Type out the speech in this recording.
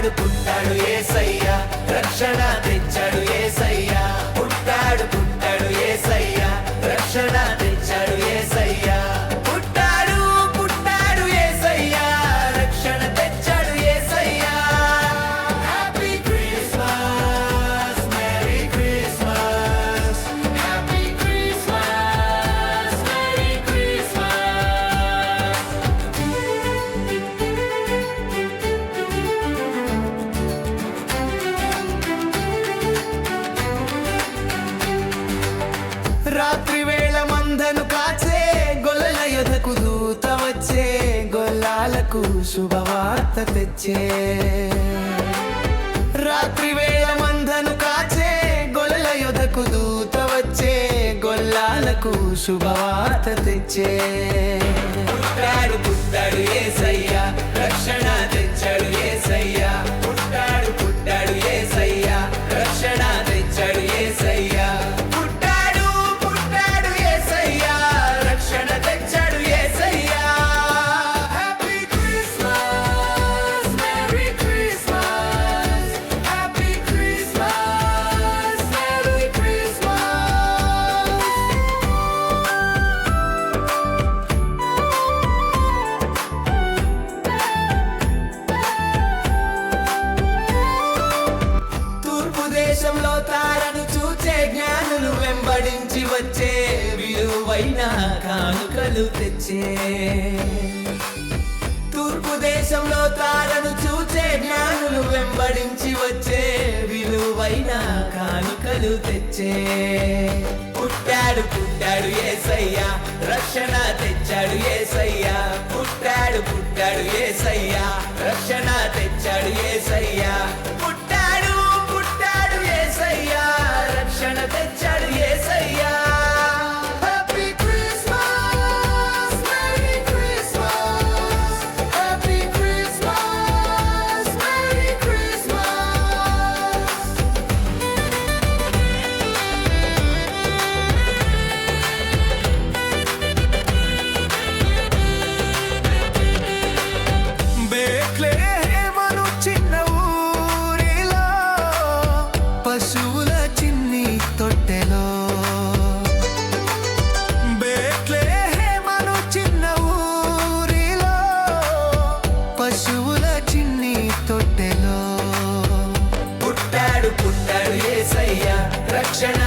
కాపాడుకుంటాడు ఏసయ్య. రక్షణ గొల్లల దూత వచ్చే గొల్లాలకు శుభవార్త తెచ్చే. రాత్రి వేళ మందను కాచే గొల్ల యొదకు దూత వచ్చే గొల్లాలకు శుభవార్త తెచ్చే. వెంబడించి వచ్చే విలువైన కానుకలు తెచ్చే. తూర్పు దేశంలో తారను చూచే జ్ఞానులు వెంబడించి వచ్చే విలువైన కానుకలు తెచ్చే. పుట్టాడు పుట్టాడు ఏసయ్యా రక్షణ తెచ్చాడు ఏసయ్యా. పుట్టాడు పుట్టాడు ఏసయ్యా రక్షణ ఆడుకుంటాడు ఏసయ్య. రక్షణ